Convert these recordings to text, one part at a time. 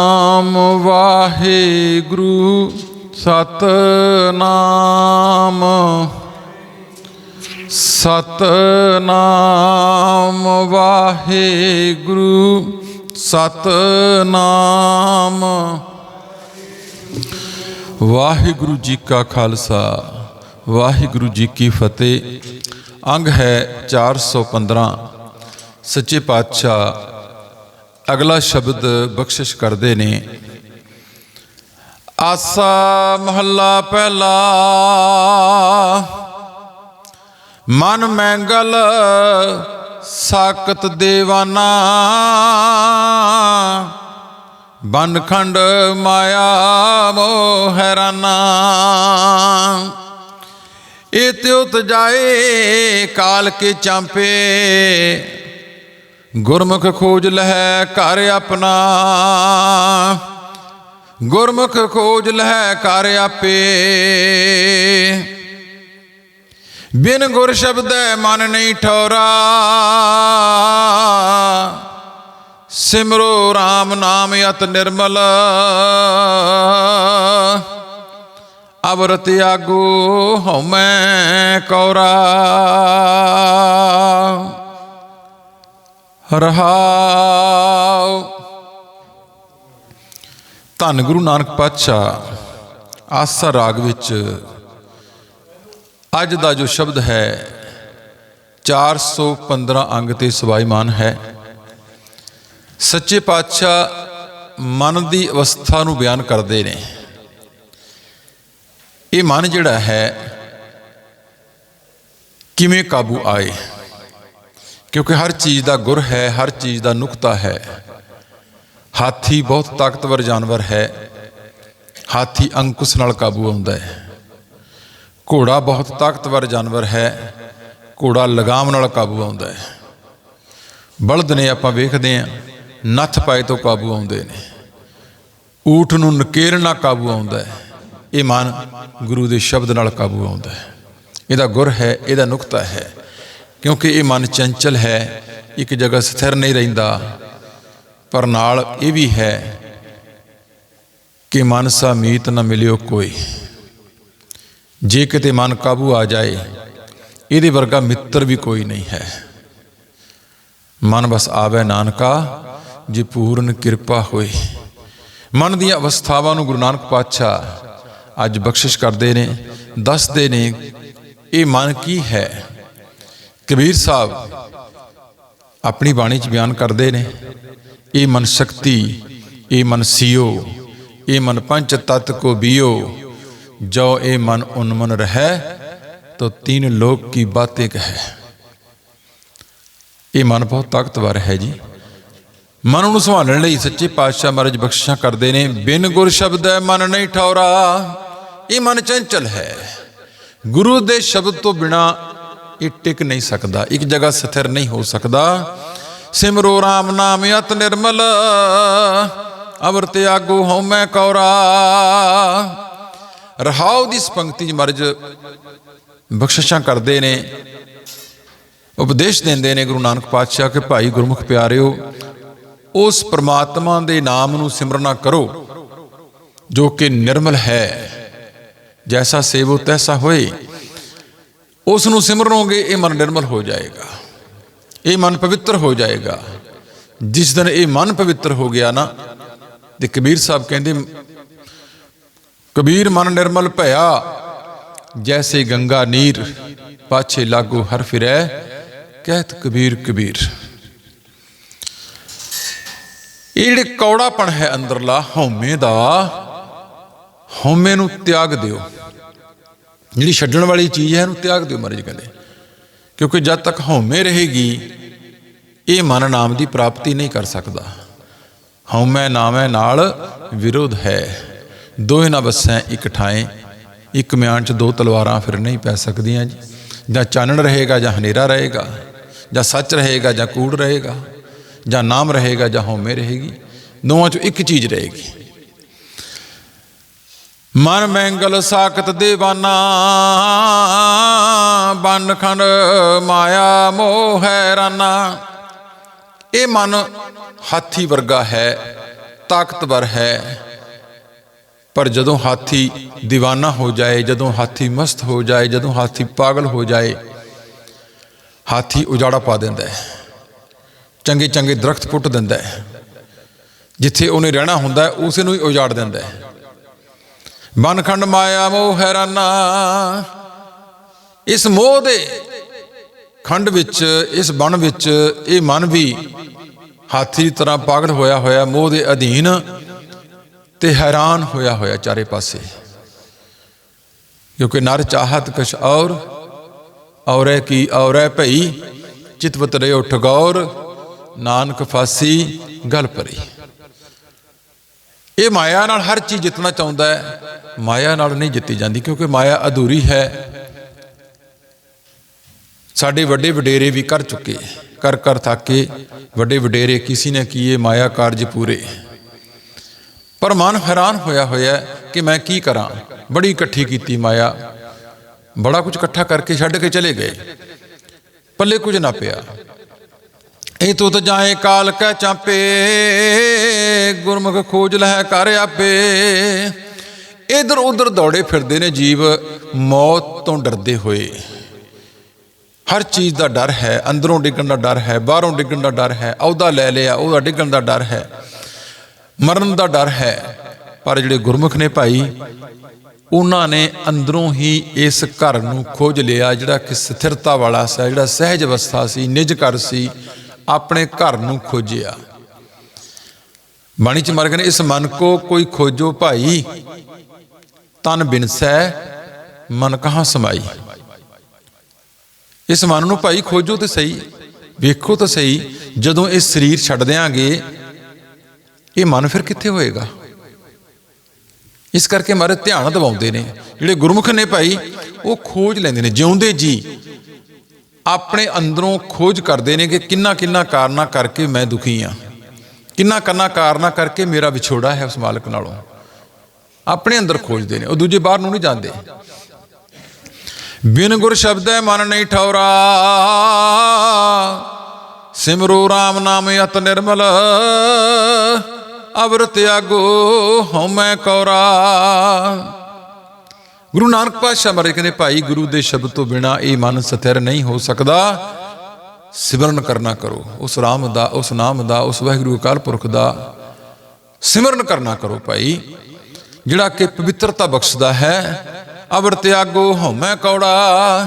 ਨਾਮ ਵਾਹਿਗੁਰੂ, ਸਤਨਾਮ। ਸਤਨਾਮ ਵਾਹਿਗੁਰੂ ਸਤਨਾਮ। ਵਾਹਿਗੁਰੂ ਜੀ ਕਾ ਖਾਲਸਾ, ਵਾਹਿਗੁਰੂ ਜੀ ਕੀ ਫਤਿਹ। ਅੰਗ ਹੈ 415 ਸੱਚੇ ਪਾਤਸ਼ਾਹ ਅਗਲਾ ਸ਼ਬਦ ਬਖਸ਼ਿਸ਼ ਕਰਦੇ ਨੇ। ਆਸਾ ਮਹੱਲਾ ਪਹਿਲਾ, ਮਨ ਮੈਂਗਲ ਸਾਕਤ ਦੇਵਾਨਾ, ਬਨਖੰਡ ਮਾਇਆ ਮੋਹ ਹੈਰਾਨਾ। ਇਹ ਤਿਉਤ ਜਾਏ ਕਾਲ ਕੇ ਚਾਂਪੇ ਗੁਰਮੁਖ ਖੋਜ ਲਹਿ ਘਰ ਆਪਣਾ। ਗੁਰਮੁਖ ਖੋਜ ਲਹਿ ਘਰ ਆਪੇ। ਬਿਨ ਗੁਰ ਸ਼ਬਦੈ ਮਨ ਨਹੀਂ ਠੌਰਾ। ਸਿਮਰੋ RAM ਨਾਮ ਅਤ ਨਿਰਮਲ। ਅਵਰਤ ਆਗੂ ਹਉਮੈ ਕੌਰਾ। ਰਹਾਉ ਧੰਨ ਗੁਰੂ ਨਾਨਕ ਪਾਤਸ਼ਾਹ, ਆਸਾ ਰਾਗ ਵਿੱਚ ਅੱਜ ਦਾ ਜੋ ਸ਼ਬਦ ਹੈ 415 ਅੰਗ ਤੇ ਸਵਾਈਮਾਨ ਹੈ। ਸੱਚੇ ਪਾਤਸ਼ਾਹ ਮਨ ਦੀ ਅਵਸਥਾ ਨੂੰ ਬਿਆਨ ਕਰਦੇ ਨੇ। ਇਹ ਮਨ ਜਿਹੜਾ ਹੈ, ਕਿਵੇਂ ਕਾਬੂ ਆਏ? ਕਿਉਂਕਿ ਹਰ ਚੀਜ਼ ਦਾ ਗੁਰ ਹੈ, ਹਰ ਚੀਜ਼ ਦਾ ਨੁਕਤਾ ਹੈ। ਹਾਥੀ ਬਹੁਤ ਤਾਕਤਵਰ ਜਾਨਵਰ ਹੈ। ਹਾਥੀ ਅੰਕੁਸ਼ ਨਾਲ ਕਾਬੂ ਆਉਂਦਾ ਹੈ। ਘੋੜਾ ਬਹੁਤ ਤਾਕਤਵਰ ਜਾਨਵਰ ਹੈ। ਘੋੜਾ ਲਗਾਮ ਨਾਲ ਕਾਬੂ ਆਉਂਦਾ ਹੈ। ਬਲਦ ਨੇ ਆਪਾਂ ਵੇਖਦੇ ਹਾਂ, ਨੱਥ ਪਾਏ ਤੋਂ ਕਾਬੂ ਆਉਂਦੇ ਨੇ। ਊਠ ਨੂੰ ਨਕੇਰ ਨਾਲ ਕਾਬੂ ਆਉਂਦਾ ਹੈ। ਇਹ ਮਨ ਗੁਰੂ ਦੇ ਸ਼ਬਦ ਨਾਲ ਕਾਬੂ ਆਉਂਦਾ ਹੈ। ਇਹਦਾ ਗੁਰ ਹੈ, ਇਹਦਾ ਨੁਕਤਾ ਹੈ। ਕਿਉਂਕਿ ਇਹ ਮਨ ਚੰਚਲ ਹੈ, ਇੱਕ ਜਗ੍ਹਾ ਸਥਿਰ ਨਹੀਂ ਰਹਿੰਦਾ, ਪਰ ਨਾਲ ਇਹ ਵੀ ਹੈ ਕਿ ਮਨ ਸਾ ਮੀਤ ਨਾ ਮਿਲਿਓ ਕੋਈ। ਜੇ ਕਿਤੇ ਮਨ ਕਾਬੂ ਆ ਜਾਏ, ਇਹਦੇ ਵਰਗਾ ਮਿੱਤਰ ਵੀ ਕੋਈ ਨਹੀਂ ਹੈ। ਮਨ ਬਸ ਆਵੇ ਨਾਨਕਾ, ਜੇ ਪੂਰਨ ਕਿਰਪਾ ਹੋਏ। ਮਨ ਦੀਆਂ ਅਵਸਥਾਵਾਂ ਨੂੰ ਗੁਰੂ ਨਾਨਕ ਪਾਤਸ਼ਾਹ ਅੱਜ ਬਖਸ਼ਿਸ਼ ਕਰਦੇ ਨੇ, ਦੱਸਦੇ ਨੇ, ਇਹ ਮਨ ਕੀ ਹੈ? ਕਬੀਰ ਸਾਹਿਬ ਆਪਣੀ ਬਾਣੀ 'ਚ ਬਿਆਨ ਕਰਦੇ ਨੇ, ਇਹ ਮਨ ਸ਼ਕਤੀ, ਇਹ ਮਨ ਸਿਓ, ਇਹ ਮਨ ਪੰਚ ਤਤ ਕੋ ਬਿਓ, ਜੋ ਇਹ ਮਨ ਉਨਮਨ ਰਹੈ, ਤੋ ਤੀਨ ਲੋਕ ਕੀ ਬਾਤੇ ਕਹੈ। ਇਹ ਮਨ ਬਹੁਤ ਤਾਕਤਵਰ ਹੈ ਜੀ। ਮਨ ਨੂੰ ਸੰਭਾਲਣ ਲਈ ਸੱਚੇ ਪਾਤਸ਼ਾਹ ਮਹਾਰਾਜ ਬਖਸ਼ਿਸ਼ਾਂ ਕਰਦੇ ਨੇ, ਬਿਨ ਗੁਰ ਸ਼ਬਦ ਹੈ ਮਨ ਨਹੀਂ ਠੌਰਾ ਇਹ ਮਨ ਚੰਚਲ ਹੈ। ਗੁਰੂ ਦੇ ਸ਼ਬਦ ਤੋਂ ਬਿਨਾ ਇਹ ਟਿਕ ਨਹੀਂ ਸਕਦਾ, ਇੱਕ ਜਗ੍ਹਾ ਸਥਿਰ ਨਹੀਂ ਹੋ ਸਕਦਾ। ਸਿਮਰੋ RAM ਨਾਮ ਅਤ ਨਿਰਮਲ, ਅਵਰ ਤਿਆਗੋ ਹਉਮੈ ਕੌਰਾ। ਰਹਾਉ ਦੀ ਪੰਕਤੀ ਚ ਮਰਜ ਬਖਸ਼ਿਸ਼ਾਂ ਕਰਦੇ ਨੇ, ਉਪਦੇਸ਼ ਦਿੰਦੇ ਨੇ ਗੁਰੂ ਨਾਨਕ ਪਾਤਸ਼ਾਹ ਕਿ ਭਾਈ ਗੁਰਮੁਖ ਪਿਆਰਿਓ, ਉਸ ਪ੍ਰਮਾਤਮਾ ਦੇ ਨਾਮ ਨੂੰ ਸਿਮਰਨਾ ਕਰੋ, ਜੋ ਕਿ ਨਿਰਮਲ ਹੈ। ਜੈਸਾ ਸੇਵੋ ਤੈਸਾ ਹੋਏ ਉਸ ਨੂੰ ਸਿਮਰੋਗੇ ਇਹ ਮਨ ਨਿਰਮਲ ਹੋ ਜਾਏਗਾ। ਇਹ ਮਨ ਪਵਿੱਤਰ ਹੋ ਜਾਏਗਾ। ਜਿਸ ਦਿਨ ਇਹ ਮਨ ਪਵਿੱਤਰ ਹੋ ਗਿਆ ਨਾ, ਤੇ ਕਬੀਰ ਸਾਹਿਬ ਕਹਿੰਦੇ, ਕਬੀਰ ਮਨ ਨਿਰਮਲ ਭਇਆ, ਜੈਸੇ ਗੰਗਾ ਨੀਰ ਪਾਛੇ ਲਾਗੂ ਹਰ ਫਿਰੈ, ਕਹਿਤ ਕਬੀਰ ਕਬੀਰ। ਇਹ ਜਿਹੜੇ ਕੌੜਾਪਣ ਹੈ ਅੰਦਰਲਾ, ਹਉਮੈ ਦਾ, ਹਉਮੈ ਨੂੰ ਤਿਆਗ ਦਿਓ। ਜਿਹੜੀ ਛੱਡਣ ਵਾਲੀ ਚੀਜ਼ ਹੈ, ਇਹਨੂੰ ਤਿਆਗ ਦਿਓ ਮਹਾਰਾਜ ਕਹਿੰਦੇ। ਕਿਉਂਕਿ ਜਦ ਤੱਕ ਹਉਮੈ ਰਹੇਗੀ, ਇਹ ਮਨ ਨਾਮ ਦੀ ਪ੍ਰਾਪਤੀ ਨਹੀਂ ਕਰ ਸਕਦਾ। ਹਉਮੈ ਨਾਮੈ ਨਾਲ ਵਿਰੋਧ ਹੈ। ਦੋਹੇ ਨਾ ਵਸੈ ਇੱਕ ਠਾਏ ਇੱਕ ਮਿਆਨ ਚ ਦੋ ਤਲਵਾਰਾਂ ਫਿਰ ਨਹੀਂ ਪੈ ਸਕਦੀਆਂ ਜੀ। ਜਾਂ ਚਾਨਣ ਰਹੇਗਾ ਜਾਂ ਹਨੇਰਾ ਰਹੇਗਾ, ਜਾਂ ਸੱਚ ਰਹੇਗਾ ਜਾਂ ਕੂੜ ਰਹੇਗਾ, ਜਾਂ ਨਾਮ ਰਹੇਗਾ ਜਾਂ ਹਉਮੈ ਰਹੇਗੀ। ਦੋਵਾਂ ਚੋਂ ਇੱਕ ਚੀਜ਼ ਰਹੇਗੀ। ਮਨ ਮੈਂਗਲ ਸਾਖਤ ਦੇਵਾਨਾ ਬਨਖੰਡ ਮਾਇਆ ਮੋਹ ਹੈਰਾਨਾ ਇਹ ਮਨ ਹਾਥੀ ਵਰਗਾ ਹੈ ਤਾਕਤਵਰ ਹੈ। ਪਰ ਜਦੋਂ ਹਾਥੀ دیਵਾਨਾ ਹੋ ਜਾਏ ਜਦੋਂ ਹਾਥੀ ਮਸਤ ਹੋ ਜਾਏ ਜਦੋਂ ਹਾਥੀ ਪਾਗਲ ਹੋ ਜਾਏ ਹਾਥੀ ਉਜਾੜਾ ਪਾ ਦਿੰਦਾ ਹੈ। ਚੰਗੇ ਚੰਗੇ ਦਰਖਤ ਪੁੱਟ ਦਿੰਦਾ ਹੈ। ਜਿੱਥੇ ਉਹਨੇ ਰਹਿਣਾ ਹੁੰਦਾ ਹੈ, ਉਸੇ ਨੂੰ ਹੀ ਉਜਾੜ ਦਿੰਦਾ ਹੈ। ਮਨਖੰਡ ਮਾਇਆ ਮੋਹ ਹੈਰਾਨਾ। ਇਸ ਮੋਹ ਦੇ ਖੰਡ ਵਿੱਚ, ਇਸ ਬਣ ਵਿੱਚ, ਇਹ ਮਨ ਵੀ ਹਾਥੀ ਦੀ ਤਰ੍ਹਾਂ ਪਾਗਲ ਹੋਇਆ ਹੋਇਆ, ਮੋਹ ਦੇ ਅਧੀਨ ਤੇ ਹੈਰਾਨ ਹੋਇਆ ਹੋਇਆ ਚਾਰੇ ਪਾਸੇ। ਕਿਉਂਕਿ ਨਰ ਚਾਹਤ ਕਛ ਔਰ, ਔਰੈ ਕੀ ਔਰੈ ਭਈ ਚਿਤਵਤ ਰਿਓ ਠਗੌਰ ਨਾਨਕ ਫਾਸੀ ਗਲ ਪਰੀ ਇਹ ਮਾਇਆ ਨਾਲ ਹਰ ਚੀਜ਼ ਜਿੱਤਣਾ ਚਾਹੁੰਦਾ ਹੈ। ਮਾਇਆ ਨਾਲ ਨਹੀਂ ਜਿੱਤੀ ਜਾਂਦੀ ਕਿਉਂਕਿ ਮਾਇਆ ਅਧੂਰੀ ਹੈ। ਸਾਡੇ ਵੱਡੇ ਵਡੇਰੇ ਵੀ ਕਰ ਚੁੱਕੇ ਕਰ ਕਰ ਥੱਕੇ ਵੱਡੇ ਵਡੇਰੇ ਕਿਸੇ ਨੇ ਕੀਏ ਮਾਇਆ ਕਾਰਜ ਪੂਰੇ। ਪਰ ਮਨ ਹੈਰਾਨ ਹੋਇਆ ਹੋਇਆ ਕਿ ਮੈਂ ਕੀ ਕਰਾਂ। ਬੜੀ ਇਕੱਠੀ ਕੀਤੀ ਮਾਇਆ। ਬੜਾ ਕੁਝ ਇਕੱਠਾ ਕਰਕੇ ਛੱਡ ਕੇ ਚਲੇ ਗਏ। ਪੱਲੇ ਕੁਝ ਨਾ ਪਿਆ। ਇਹ ਤੂੰ ਤਾਂ ਜਾਏ ਕਾਲ ਕੈ ਚਾਪੇ। ਗੁਰਮੁਖ ਖੋਜ ਲਹਿ ਕਰ ਆਪੇ। ਇਧਰ ਉਧਰ ਦੌੜੇ ਫਿਰਦੇ ਨੇ ਜੀਵ, ਮੌਤ ਤੋਂ ਡਰਦੇ ਹੋਏ। ਹਰ ਚੀਜ਼ ਦਾ ਡਰ ਹੈ, ਅੰਦਰੋਂ ਡਿੱਗਣ ਦਾ ਡਰ ਹੈ, ਬਾਹਰੋਂ ਡਿੱਗਣ ਦਾ ਡਰ ਹੈ, ਅਹੁਦਾ ਲੈ ਲਿਆ ਉਹਦਾ ਡਿੱਗਣ ਦਾ ਡਰ ਹੈ, ਮਰਨ ਦਾ ਡਰ ਹੈ। ਪਰ ਜਿਹੜੇ ਗੁਰਮੁਖ ਨੇ ਭਾਈ, ਉਹਨਾਂ ਨੇ ਅੰਦਰੋਂ ਹੀ ਇਸ ਘਰ ਨੂੰ ਖੋਜ ਲਿਆ, ਜਿਹੜਾ ਕਿ ਸਥਿਰਤਾ ਵਾਲਾ ਸੀ, ਜਿਹੜਾ ਸਹਿਜ ਅਵਸਥਾ ਸੀ, ਨਿਜ ਘਰ ਸੀ, ਆਪਣੇ ਘਰ ਨੂੰ ਖੋਜਿਆ। ਬਾਣੀ ਚ ਮਰ ਗਏ ਇਸ ਮਨ ਕੋ ਕੋਈ ਖੋਜੋ ਭਾਈ, ਤਨ ਬਿਨਸੈ ਮਨ ਕਹਾਂ ਸਮਾਈ। ਇਸ ਮਨ ਨੂੰ ਭਾਈ ਖੋਜੋ ਤੇ ਸਹੀ, ਵੇਖੋ ਤਾਂ ਸਹੀ, ਜਦੋਂ ਇਹ ਸਰੀਰ ਛੱਡ ਦਿਆਂਗੇ, ਇਹ ਮਨ ਫਿਰ ਕਿੱਥੇ ਹੋਏਗਾ? ਇਸ ਕਰਕੇ ਮਾਰੇ ਧਿਆਨ ਦਿਵਾਉਂਦੇ ਨੇ, ਜਿਹੜੇ ਗੁਰਮੁਖ ਨੇ ਭਾਈ, ਉਹ ਖੋਜ ਲੈਂਦੇ ਨੇ, ਜਿਉਂਦੇ ਜੀ, ਆਪਣੇ ਅੰਦਰੋਂ ਖੋਜ ਕਰਦੇ ਨੇ ਕਿ ਕਿੰਨਾ ਕਿੰਨਾ ਕਾਰਨਾ ਕਰਕੇ ਮੈਂ ਦੁਖੀ ਆ। ਕਿੰਨਾ ਕੰਨਾ ਕਾਰਨਾ ਕਰਕੇ ਮੇਰਾ ਵਿਛੋੜਾ ਹੈ ਉਸ ਮਾਲਕ ਨਾਲੋਂ? ਆਪਣੇ ਅੰਦਰ ਖੋਜਦੇ ਨੇ, ਉਹ ਦੂਜੇ ਬਾਹਰ ਨੂੰ ਨਹੀਂ ਜਾਂਦੇ। ਬਿਨ ਗੁਰ ਸ਼ਬਦੈ ਮਨ ਨਹੀਂ ਠੌਰਾ ਸਿਮਰੋ RAM ਨਾਮ ਅਤ ਨਿਰਮਲ। ਅਵਰ ਤਿਆਗੋ ਹਉਮੈ ਕੌਰਾ। ਗੁਰੂ ਨਾਨਕ ਪਾਤਸ਼ਾਹ ਮਰੇ ਕਹਿੰਦੇ, ਭਾਈ, ਗੁਰੂ ਦੇ ਸ਼ਬਦ ਤੋਂ ਬਿਨਾ ਇਹ ਮਨ ਸਥਿਰ ਨਹੀਂ ਹੋ ਸਕਦਾ। ਸਿਮਰਨ ਕਰਨਾ ਕਰੋ। ਉਸ ਰਾਮ ਦਾ, ਉਸ ਨਾਮ ਦਾ, ਉਸ ਵਾਹਿਗੁਰੂ ਅਕਾਲ ਪੁਰਖ ਦਾ ਸਿਮਰਨ ਕਰਨਾ ਕਰੋ ਭਾਈ। ਜਿਹੜਾ ਕਿ ਪਵਿੱਤਰਤਾ ਬਖਸ਼ਦਾ ਹੈ, ਅਵਰ ਤਿਆਗੋ ਹਉਮੈ ਕੌੜਾ।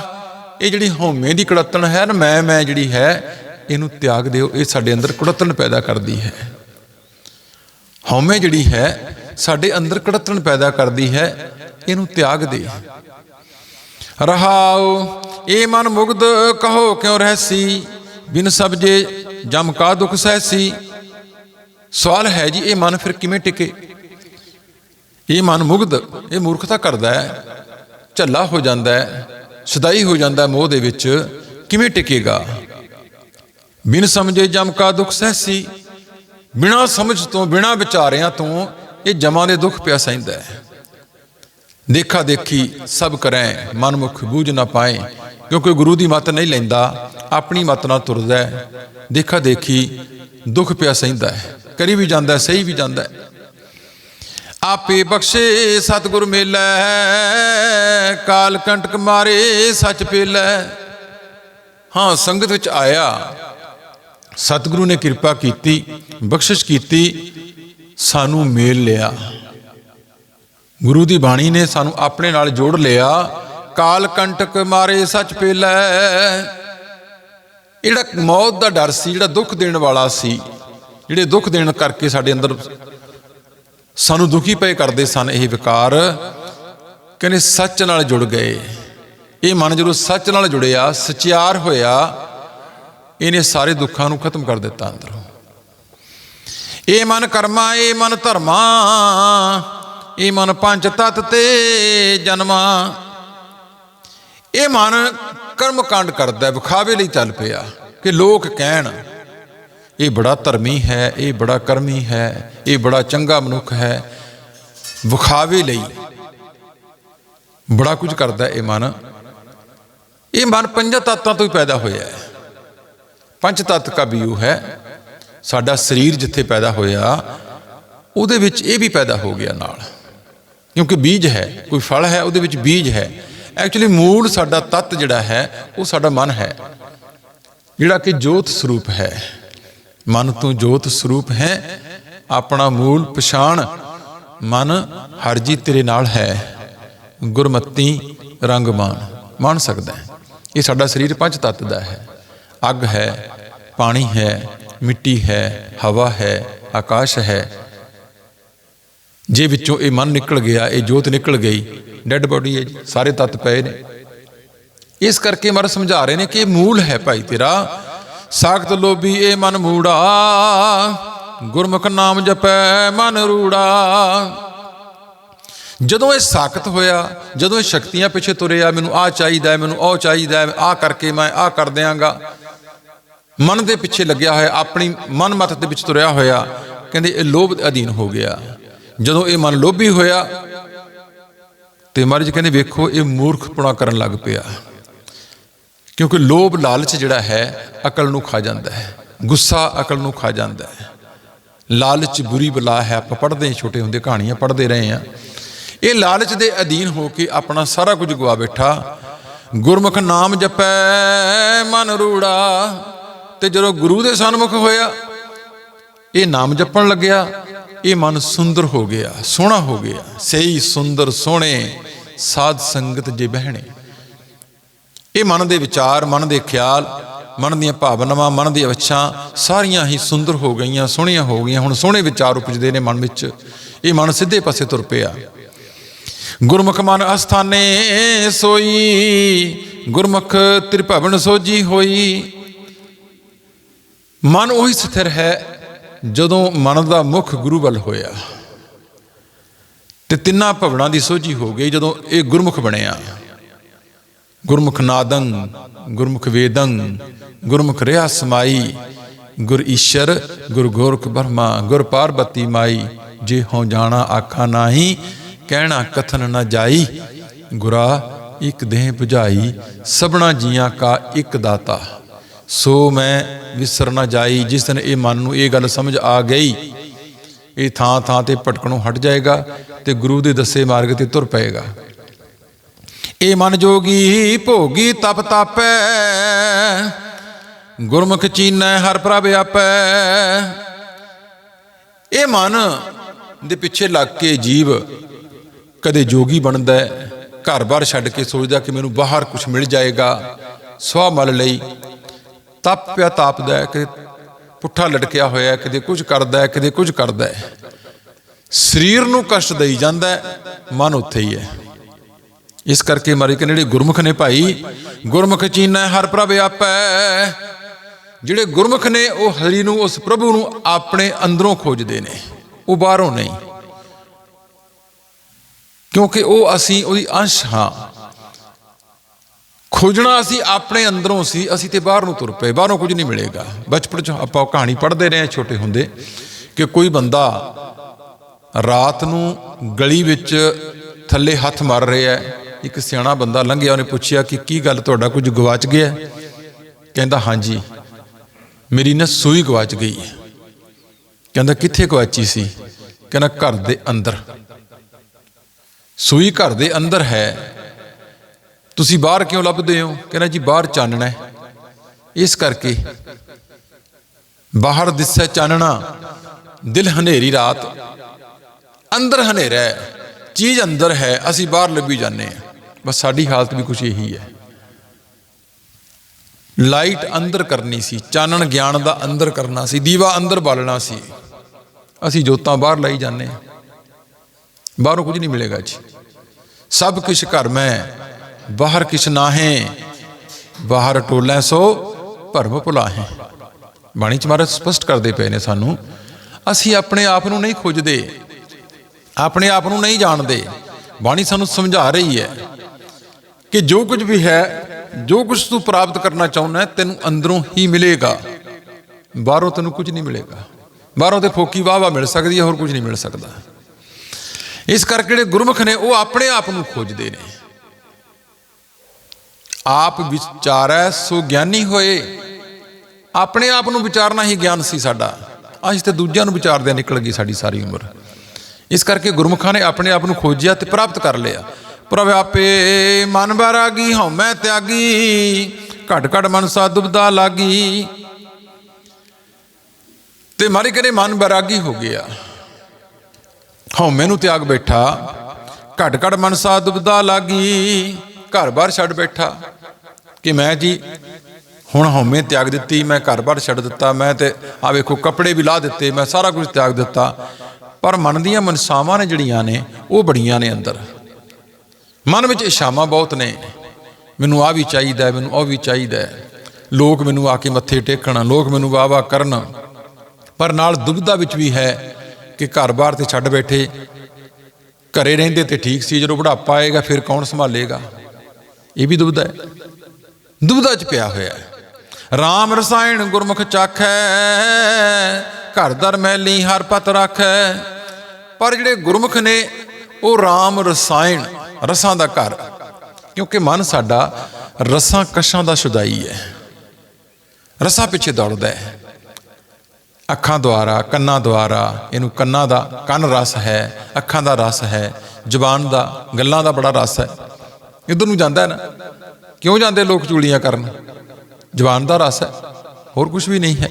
ਇਹ ਜਿਹੜੀ ਹਉਮੈ ਦੀ ਕੜਤਣ ਹੈ, ਨਾ ਮੈਂ ਮੈਂ ਜਿਹੜੀ ਹੈ, ਇਹਨੂੰ ਤਿਆਗ ਦਿਓ। ਇਹ ਸਾਡੇ ਅੰਦਰ ਕੜਤਣ ਪੈਦਾ ਕਰਦੀ ਹੈ। ਹਉਮੈ ਜਿਹੜੀ ਹੈ, ਸਾਡੇ ਅੰਦਰ ਕੜਤਣ ਪੈਦਾ ਕਰਦੀ ਹੈ, ਇਹਨੂੰ ਤਿਆਗ ਦੇ। ਰਹਾਓ, ਇਹ ਮਨ ਮੁਗਧ ਕਹੋ ਕਿਉਂ ਰਹਿਸੀ? ਬਿਨ ਸਬਜੇ ਜਮ ਕਾ ਦੁਖ ਸਹਿਸੀ ਸਵਾਲ ਹੈ ਜੀ, ਇਹ ਮਨ ਫਿਰ ਕਿਵੇਂ ਟਿਕੇ? ਇਹ ਮਨ ਮੁਗਧ, ਇਹ ਮੂਰਖਤਾ ਕਰਦਾ ਹੈ, ਝੱਲਾ ਹੋ ਜਾਂਦਾ ਹੈ, ਸਦਾਈ ਹੋ ਜਾਂਦਾ ਹੈ ਮੋਹ ਦੇ ਵਿੱਚ, ਕਿਵੇਂ ਟਿਕੇਗਾ? ਬਿਨ ਸਮਝੇ ਜਮ ਕਾ ਦੁਖ ਸਹਿਸੀ ਬਿਨਾ ਸਮਝ ਤੋਂ, ਬਿਨਾ ਵਿਚਾਰਿਆਂ ਤੋਂ ਇਹ ਜਮਾਂ ਦੇ ਦੁੱਖ ਪਿਆ ਸਹਿੰਦਾ ਹੈ। ਦੇਖਾ ਦੇਖੀ ਸਭ ਕਰੈ, ਮਨਮੁਖ ਬੂਝ ਨਾ ਪਾਏ ਕਿਉਂਕਿ ਗੁਰੂ ਦੀ ਮੱਤ ਨਹੀਂ ਲੈਂਦਾ, ਆਪਣੀ ਮੱਤ ਨਾਲ ਤੁਰਦਾ ਹੈ। ਦੇਖਾ ਦੇਖੀ ਦੁੱਖ ਪਿਆ ਸਹਿੰਦਾ ਹੈ। ਕਰੀ ਵੀ ਜਾਂਦਾ ਸਹੀ ਵੀ ਜਾਂਦਾ ਆਪੇ ਬਖਸ਼ੇ, ਸਤਿਗੁਰ ਮੇਲੈ ਕਾਲ ਕੰਟਕ ਮਾਰੇ, ਸੱਚ ਪੇਲੈ ਹਾਂ, ਸੰਗਤ ਵਿੱਚ ਆਇਆ। ਸਤਿਗੁਰੂ ਨੇ ਕਿਰਪਾ ਕੀਤੀ, ਬਖਸ਼ਿਸ਼ ਕੀਤੀ, ਸਾਨੂੰ ਮੇਲ ਲਿਆ। ਗੁਰੂ ਦੀ ਬਾਣੀ ਨੇ ਸਾਨੂੰ ਆਪਣੇ ਨਾਲ ਜੋੜ ਲਿਆ। ਕਾਲ ਕੰਟਕ ਮਾਰੇ ਸੱਚ ਪੇਲੈ। ਇਹ ਜਿਹੜਾ ਮੌਤ ਦਾ ਡਰ ਸੀ, ਜਿਹੜਾ ਦੁੱਖ ਦੇਣ ਵਾਲਾ ਸੀ, ਜਿਹੜੇ ਦੁੱਖ ਦੇਣ ਕਰਕੇ ਸਾਡੇ ਅੰਦਰ ਸਾਨੂੰ ਦੁਖੀ ਪਏ ਕਰਦੇ ਸਨ, ਇਹ ਵਿਕਾਰ ਕਹਿੰਦੇ ਸੱਚ ਨਾਲ ਜੁੜ ਗਏ। ਇਹ ਮਨ ਜਦੋਂ ਸੱਚ ਨਾਲ ਜੁੜਿਆ, ਸਚਿਆਰ ਹੋਇਆ, ਇਹਨੇ ਸਾਰੇ ਦੁੱਖਾਂ ਨੂੰ ਖਤਮ ਕਰ ਦਿੱਤਾ ਅੰਦਰੋਂ। ਇਹ ਮਨ ਕਰਮਾ, ਇਹ ਮਨ ਧਰਮਾ, ਇਹ ਮਨ ਪੰਜ ਤਤ ਤੇ ਜਨਮਾ। ਇਹ ਮਨ ਕਰਮ ਕਾਂਡ ਕਰਦਾ, ਵਿਖਾਵੇ ਲਈ ਚੱਲ ਪਿਆ ਕਿ ਲੋਕ ਕਹਿਣ, ਇਹ ਬੜਾ ਧਰਮੀ ਹੈ, ਇਹ ਬੜਾ ਕਰਮੀ ਹੈ, ਇਹ ਬੜਾ ਚੰਗਾ ਮਨੁੱਖ ਹੈ। ਵਿਖਾਵੇ ਲਈ ਬੜਾ ਕੁਝ ਕਰਦਾ ਇਹ ਮਨ। ਇਹ ਮਨ ਪੰਜਾਂ ਤੱਤਾਂ ਤੋਂ ਹੀ ਪੈਦਾ ਹੋਇਆ ਹੈ। ਪੰਜ ਤੱਤ ਕਾ ਬੀਉ ਹੈ। ਸਾਡਾ ਸਰੀਰ ਜਿੱਥੇ ਪੈਦਾ ਹੋਇਆ, ਉਹਦੇ ਵਿੱਚ ਇਹ ਵੀ ਪੈਦਾ ਹੋ ਗਿਆ ਨਾਲ। ਕਿਉਂਕਿ ਬੀਜ ਹੈ, ਕੋਈ ਫਲ ਹੈ, ਉਹਦੇ ਵਿੱਚ ਬੀਜ ਹੈ। ਐਕਚੁਅਲੀ ਮੂਲ ਸਾਡਾ ਤੱਤ ਜਿਹੜਾ ਹੈ, ਉਹ ਸਾਡਾ ਮਨ ਹੈ। ਜਿਹੜਾ ਕਿ ਜੋਤ ਸਰੂਪ ਹੈ। ਮਨ ਤੋਂ ਜੋਤ ਸਰੂਪ ਹੈ। ਆਪਣਾ ਮੂਲ ਪਛਾਣ ਮਨ ਹਰ ਜੀ ਤੇਰੇ ਨਾਲ ਹੈ। ਗੁਰਮਤੀ ਰੰਗਮਾਨ ਮੰਨ ਸਕਦਾ ਹੈ। ਇਹ ਸਾਡਾ ਸਰੀਰ ਪੰਜ ਤੱਤ ਦਾ ਹੈ। ਅੱਗ ਹੈ, ਪਾਣੀ ਹੈ, ਮਿੱਟੀ ਹੈ, ਹਵਾ ਹੈ, ਆਕਾਸ਼ ਹੈ। ਜੇ ਵਿੱਚੋਂ ਇਹ ਮਨ ਨਿਕਲ ਗਿਆ, ਇਹ ਜੋਤ ਨਿਕਲ ਗਈ ਡੈੱਡ ਬੋਡੀ ਹੈ ਜੀ, ਸਾਰੇ ਤੱਤ ਪਏ ਨੇ। ਇਸ ਕਰਕੇ ਮਰ ਸਮਝਾ ਰਹੇ ਨੇ ਕਿ ਇਹ ਮੂਲ ਹੈ ਭਾਈ ਤੇਰਾ। ਸਾਖਤ ਲੋਭੀ ਇਹ ਮਨ ਮੂੜਾ, ਗੁਰਮੁਖ ਨਾਮ ਜਪੈ ਮਨ ਰੂੜਾ। ਜਦੋਂ ਇਹ ਸਾਖਤ ਹੋਇਆ, ਜਦੋਂ ਇਹ ਸ਼ਕਤੀਆਂ ਪਿੱਛੇ ਤੁਰਿਆ, ਮੈਨੂੰ ਆ ਚਾਹੀਦਾ ਹੈ, ਮੈਨੂੰ ਉਹ ਚਾਹੀਦਾ ਹੈ ਆ ਕਰਕੇ ਮੈਂ ਆ ਕਰ ਦਿਆਂਗਾ। ਮਨ ਦੇ ਪਿੱਛੇ ਲੱਗਿਆ ਹੋਇਆ, ਆਪਣੀ ਮਨ ਮਤ ਦੇ ਵਿੱਚ ਤੁਰਿਆ ਹੋਇਆ, ਕਹਿੰਦੇ ਇਹ ਲੋਭ ਅਧੀਨ ਹੋ ਗਿਆ। ਜਦੋਂ ਇਹ ਮਨ ਲੋਭੀ ਹੋਇਆ ਤੇ ਮਹਾਰਾਜ ਕਹਿੰਦੇ ਵੇਖੋ, ਇਹ ਮੂਰਖਪੁਣਾ ਕਰਨ ਲੱਗ ਪਿਆ। ਕਿਉਂਕਿ ਲੋਭ ਲਾਲਚ ਜਿਹੜਾ ਹੈ, ਅਕਲ ਨੂੰ ਖਾ ਜਾਂਦਾ ਹੈ। ਗੁੱਸਾ ਅਕਲ ਨੂੰ ਖਾ ਜਾਂਦਾ ਹੈ। ਲਾਲਚ ਬੁਰੀ ਬਲਾ ਹੈ, ਆਪਾਂ ਪੜ੍ਹਦੇ ਹਾਂ, ਛੋਟੇ ਹੁੰਦੇ ਕਹਾਣੀਆਂ ਪੜ੍ਹਦੇ ਰਹੇ ਹਾਂ। ਇਹ ਲਾਲਚ ਦੇ ਅਧੀਨ ਹੋ ਕੇ ਆਪਣਾ ਸਾਰਾ ਕੁਝ ਗਵਾ ਬੈਠਾ। ਗੁਰਮੁਖ ਨਾਮ ਜਪੈ, ਮਨ ਰੂੜਾ। ਤੇ ਜਦੋਂ ਗੁਰੂ ਦੇ ਸਨਮੁਖ ਹੋਇਆ, ਇਹ ਨਾਮ ਜਪਣ ਲੱਗਿਆ। ਇਹ ਮਨ ਸੁੰਦਰ ਹੋ ਗਿਆ, ਸੋਹਣਾ ਹੋ ਗਿਆ। ਸਹੀ, ਸੁੰਦਰ, ਸੋਹਣੇ, ਸਾਧ ਸੰਗਤ ਜੇ ਬਹਿਣੇ। ਇਹ ਮਨ ਦੇ ਵਿਚਾਰ, ਮਨ ਦੇ ਖਿਆਲ, ਮਨ ਦੀਆਂ ਭਾਵਨਾਵਾਂ, ਮਨ ਦੀਆਂ ਅੱਛਾਂ ਸਾਰੀਆਂ ਹੀ ਸੁੰਦਰ ਹੋ ਗਈਆਂ, ਸੋਹਣੀਆਂ ਹੋ ਗਈਆਂ। ਹੁਣ ਸੋਹਣੇ ਵਿਚਾਰ ਉਪਜਦੇ ਨੇ ਮਨ ਵਿੱਚ। ਇਹ ਮਨ ਸਿੱਧੇ ਪਾਸੇ ਤੁਰ ਪਿਆ। ਗੁਰਮੁਖ ਮਨ ਅਸਥਾਨੇ ਸੋਈ, ਗੁਰਮੁਖ ਤ੍ਰਿਭਵਨ ਸੋਜੀ ਹੋਈ। ਮਨ ਉਹੀ ਸਥਿਰ ਹੈ ਜਦੋਂ ਮਨ ਦਾ ਮੁਖ ਗੁਰੂ ਵੱਲ ਹੋਇਆ, ਤੇ ਤਿੰਨਾਂ ਭਵਨਾਂ ਦੀ ਸੋਝੀ ਹੋ ਗਈ ਜਦੋਂ ਇਹ ਗੁਰਮੁਖ ਬਣਿਆ। ਗੁਰਮੁਖ ਨਾਦੰ, ਗੁਰਮੁਖ ਵੇਦੰ, ਗੁਰਮੁਖ ਰਿਆ ਸਮਾਈ, ਗੁਰ ਈਸ਼ਰ, ਗੁਰ ਗੋਰਖ ਬਰਮਾ, ਗੁਰ ਪਾਰਬਤੀ ਮਾਈ, ਜੇ ਹਉ ਜਾਣਾ ਆਖਾ ਨਾਹੀ, ਕਹਿਣਾ ਕਥਨ ਨਾ ਜਾਈ, ਗੁਰਾ ਇੱਕ ਦੇਹ 부ਝਾਈ ਸਭਨਾ ਜੀਆਂ ਕਾ ਇੱਕ ਦਾਤਾ। ਸੋ ਮੈਂ ਵਿਸਰ ਨਾ ਜਾਈ, ਜਿਸ ਦਿਨ ਇਹ ਮਨ ਨੂੰ ਇਹ ਗੱਲ ਸਮਝ ਆ ਗਈ, ਇਹ ਥਾਂ ਥਾਂ ਤੇ ਭਟਕਣੋਂ ਹਟ ਜਾਏਗਾ ਤੇ ਗੁਰੂ ਦੇ ਦੱਸੇ ਮਾਰਗ ਤੇ ਤੁਰ ਪਏਗਾ। ਇਹ ਮਨ ਜੋਗੀ ਭੋਗੀ ਤਪ ਤਾਪੈ, ਗੁਰਮੁਖ ਚੀਨੈ ਹਰ ਪ੍ਰਭ ਆਪੈ। ਇਹ ਮਨ ਦੇ ਪਿੱਛੇ ਲੱਗ ਕੇ ਜੀਵ ਕਦੇ ਜੋਗੀ ਬਣਦਾ ਹੈ ਘਰ-ਬਾਰ ਛੱਡ ਕੇ ਸੋਚਦਾ ਕਿ ਮੈਨੂੰ ਬਾਹਰ ਕੁਝ ਮਿਲ ਜਾਏਗਾ ਸਵਾ ਮਲ ਲਈ ਤਪਿਆ ਤਾਪਦਾ ਕਿ ਪੁੱਠਾ ਲਟਕਿਆ ਹੋਇਆ ਕਿਤੇ ਕੁਝ ਕਰਦਾ ਹੈ, ਕਦੇ ਕੁਝ ਕਰਦਾ ਹੈ। ਸਰੀਰ ਨੂੰ ਕਸ਼ਟ ਦੇਈ ਜਾਂਦਾ ਹੈ, ਮਨ ਉੱਥੇ ਹੀ ਹੈ। ਇਸ ਕਰਕੇ ਮਾਰੇ ਕਿ ਜਿਹੜੇ ਗੁਰਮੁਖ ਨੇ ਭਾਈ, ਗੁਰਮੁਖ ਚੀਨਾ ਹਰ ਪ੍ਰਭ ਆਪੈ। ਜਿਹੜੇ ਗੁਰਮੁਖ ਨੇ, ਉਹ ਹਰੀ ਨੂੰ, ਉਸ ਪ੍ਰਭੂ ਨੂੰ ਆਪਣੇ ਅੰਦਰੋਂ ਖੋਜਦੇ ਨੇ, ਉਹ ਬਾਹਰੋਂ ਨਹੀਂ। ਕਿਉਂਕਿ ਉਹ ਅਸੀਂ, ਉਹਦੀ ਅੰਸ਼ ਹਾਂ। ਖੋਜਣਾ ਅਸੀਂ ਆਪਣੇ ਅੰਦਰੋਂ ਸੀ, ਅਸੀਂ ਤੇ ਬਾਹਰ ਨੂੰ ਤੁਰ ਪਏ, ਬਾਹਰੋਂ ਕੁਝ ਨਹੀਂ ਮਿਲੇਗਾ। ਬਚਪਨ ਚ ਆਪਾਂ ਉਹ ਕਹਾਣੀ ਪੜ੍ਹਦੇ ਰਹੇ ਛੋਟੇ ਹੁੰਦੇ ਕਿ ਕੋਈ ਬੰਦਾ ਰਾਤ ਨੂੰ ਗਲੀ ਵਿੱਚ ਥੱਲੇ ਹੱਥ ਮਾਰ ਰਿਹਾ ਹੈ, ਇੱਕ ਸਿਆਣਾ ਬੰਦਾ ਲੰਘਿਆ, ਉਹਨੇ ਪੁੱਛਿਆ ਕਿ ਕੀ ਗੱਲ, ਤੁਹਾਡਾ ਕੁਝ ਗਵਾਚ ਗਿਆ? ਕਹਿੰਦਾ, ਹਾਂਜੀ, ਮੇਰੀ ਨਾ ਸੂਈ ਗਵਾਚ ਗਈ ਹੈ। ਕਹਿੰਦਾ, ਕਿੱਥੇ ਗਵਾਚੀ ਸੀ? ਕਹਿੰਦਾ, ਘਰ ਦੇ ਅੰਦਰ। ਸੂਈ ਘਰ ਦੇ ਅੰਦਰ ਹੈ। ਤੁਸੀਂ ਬਾਹਰ ਕਿਉਂ ਲੱਭਦੇ ਹੋ? ਕਹਿੰਦਾ ਜੀ, ਬਾਹਰ ਚਾਨਣਾ ਹੈ। ਇਸ ਕਰਕੇ ਬਾਹਰ ਦਿਸੈ ਚਾਨਣਾ, ਦਿਲ ਹਨੇਰੀ ਰਾਤ, ਅੰਦਰ ਹਨੇਰਾ ਹੈ, ਚੀਜ਼ ਅੰਦਰ ਹੈ, ਅਸੀਂ ਬਾਹਰ ਲੱਭੀ ਜਾਂਦੇ ਹਾਂ। ਬਸ ਸਾਡੀ ਹਾਲਤ ਵੀ ਕੁਝ ਇਹੀ ਹੈ। ਲਾਈਟ ਅੰਦਰ ਕਰਨੀ ਸੀ, ਚਾਨਣ ਗਿਆਨ ਦਾ ਅੰਦਰ ਕਰਨਾ ਸੀ, ਦੀਵਾ ਅੰਦਰ ਬਾਲਣਾ ਸੀ। ਅਸੀਂ ਜੋਤਾਂ ਬਾਹਰ ਲਾਈ ਜਾਂਦੇ ਹਾਂ। ਬਾਹਰੋਂ ਕੁਝ ਨਹੀਂ ਮਿਲੇਗਾ ਜੀ। ਸਭ ਕੁਛ ਘਰ ਮੈਂ ਬਾਹਰ ਕਿਛ ਨਾਹੀਂ, ਬਾਹਰ ਟੋਲੇ ਸੋ ਭਰਮ ਭੁਲਾਹੇ। ਬਾਣੀ ਚ ਮਹਾਰਾਜ ਸਪਸ਼ਟ ਕਰਦੇ ਪਏ ਨੇ ਸਾਨੂੰ, ਅਸੀਂ ਆਪਣੇ ਆਪ ਨੂੰ ਨਹੀਂ ਖੋਜਦੇ, ਆਪਣੇ ਆਪ ਨੂੰ ਨਹੀਂ ਜਾਣਦੇ। ਬਾਣੀ ਸਾਨੂੰ ਸਮਝਾ ਰਹੀ ਹੈ ਕਿ ਜੋ ਕੁਝ ਵੀ ਹੈ, ਜੋ ਕੁਝ ਤੂੰ ਪ੍ਰਾਪਤ ਕਰਨਾ ਚਾਹੁੰਦਾ ਹੈ, ਤੈਨੂੰ ਅੰਦਰੋਂ ਹੀ ਮਿਲੇਗਾ। ਬਾਹਰੋਂ ਤੈਨੂੰ ਕੁਝ ਨਹੀਂ ਮਿਲੇਗਾ। ਬਾਹਰੋਂ ਤੇ ਫੋਕੀ ਵਾਹ ਵਾਹ ਮਿਲ ਸਕਦੀ ਹੈ, ਹੋਰ ਕੁਝ ਨਹੀਂ ਮਿਲ ਸਕਦਾ। ਇਸ ਕਰਕੇ ਜਿਹੜੇ ਗੁਰਮੁਖ ਨੇ, ਉਹ ਆਪਣੇ ਆਪ ਨੂੰ ਖੋਜਦੇ ਨੇ। ਆਪ ਵਿਚਾਰੈ ਸੋ ਗਿਆਨੀ ਹੋਏ। ਆਪਣੇ ਆਪ ਨੂੰ ਵਿਚਾਰਨਾ ਹੀ ਗਿਆਨ ਸੀ ਸਾਡਾ। ਅਸੀਂ ਤੇ ਦੂਜਿਆਂ ਨੂੰ ਵਿਚਾਰਦਿਆਂ ਨਿਕਲ ਗਈ ਸਾਡੀ ਸਾਰੀ ਉਮਰ। ਇਸ ਕਰਕੇ ਗੁਰਮੁਖਾਂ ਨੇ ਆਪਣੇ ਆਪ ਨੂੰ ਖੋਜਿਆ ਤੇ ਪ੍ਰਾਪਤ ਕਰ ਲਿਆ। ਪ੍ਰਭ ਆਪੇ ਮਨ ਬੈਰਾਗੀ ਹਉਮੈ ਤਿਆਗੀ। ਘਟ ਘਟ ਮਨਸਾ ਦੁਬਦਾ ਲਾਗੀ। ਤੇ ਮਾਰੇ ਕਰੇ ਮਨ ਬੈਰਾਗੀ ਹੋ ਗਿਆ। ਹਉਮੈ ਨੂੰ ਤਿਆਗ ਬੈਠਾ। ਘਟ ਘਟ ਮਨਸਾ ਦੁਬਦਾ ਲਾਗੀ। ਘਰ-ਬਾਰ ਛੱਡ ਬੈਠਾ। ਕਿ ਮੈਂ ਜੀ ਹੁਣ ਹਉਮੈ ਤਿਆਗ ਦਿੱਤੀ, ਮੈਂ ਘਰ-ਬਾਰ ਛੱਡ ਦਿੱਤਾ, ਮੈਂ ਤੇ ਆ ਵੇਖੋ ਕੱਪੜੇ ਵੀ ਲਾ ਦਿੱਤੇ, ਮੈਂ ਸਾਰਾ ਕੁਝ ਤਿਆਗ ਦਿੱਤਾ। ਪਰ ਮਨ ਦੀਆਂ ਮਨਸਾਵਾਂ ਨੇ ਜਿਹੜੀਆਂ ਨੇ, ਉਹ ਬੜੀਆਂ ਨੇ ਅੰਦਰ। ਮਨ ਵਿੱਚ ਇਸ਼ਾਵਾਂ ਬਹੁਤ ਨੇ। ਮੈਨੂੰ ਆ ਵੀ ਚਾਹੀਦਾ ਮੈਨੂੰ ਉਹ ਵੀ ਚਾਹੀਦਾ ਲੋਕ ਮੈਨੂੰ ਆ ਕੇ ਮੱਥੇ ਟੇਕਣ, ਲੋਕ ਮੈਨੂੰ ਵਾਹ ਵਾਹ ਕਰਨ। ਪਰ ਨਾਲ ਦੁਬਦਾ ਵਿੱਚ ਵੀ ਹੈ ਕਿ ਘਰ-ਬਾਰ ਤੇ ਛੱਡ ਬੈਠੇ, ਘਰੇ ਰਹਿੰਦੇ ਤੇ ਠੀਕ ਸੀ, ਜਦੋਂ ਬੁਢਾਪਾ ਆਏਗਾ ਫਿਰ ਕੌਣ ਸੰਭਾਲੇਗਾ? ਇਹ ਵੀ ਦੁਬਦਾ ਹੈ। ਦੁਬਦਾ ਚ ਪਿਆ ਹੋਇਆ ਹੈ। RAM ਰਸਾਇਣ ਗੁਰਮੁਖ ਚਾਖੈ, ਘਰ ਦਰ ਮੈਲੀ ਹਰ ਪਤ ਰੱਖੈ। ਪਰ ਜਿਹੜੇ ਗੁਰਮੁਖ ਨੇ, ਉਹ ਰਾਮ ਰਸਾਇਣ, ਰਸਾਂ ਦਾ ਘਰ। ਕਿਉਂਕਿ ਮਨ ਸਾਡਾ ਰਸਾਂ ਕਸ਼ਾਂ ਦਾ ਸ਼ੁਦਾਈ ਹੈ। ਰਸਾਂ ਪਿੱਛੇ ਦੌੜਦਾ ਹੈ। ਅੱਖਾਂ ਦੁਆਰਾ, ਕੰਨਾਂ ਦੁਆਰਾ, ਇਹਨੂੰ ਕੰਨਾਂ ਦਾ ਕੰਨ ਰਸ ਹੈ, ਅੱਖਾਂ ਦਾ ਰਸ ਹੈ, ਜ਼ੁਬਾਨ ਦਾ, ਗੱਲਾਂ ਦਾ ਬੜਾ ਰਸ ਹੈ। ਇਧਰ ਨੂੰ ਜਾਂਦਾ ਹੈ ਨਾ। ਕਿਉਂ ਜਾਂਦੇ ਲੋਕ ਚੂਲੀਆਂ ਕਰਨ? ਜਵਾਨ ਦਾ ਰਸ ਹੈ, ਹੋਰ ਕੁਝ ਵੀ ਨਹੀਂ ਹੈ।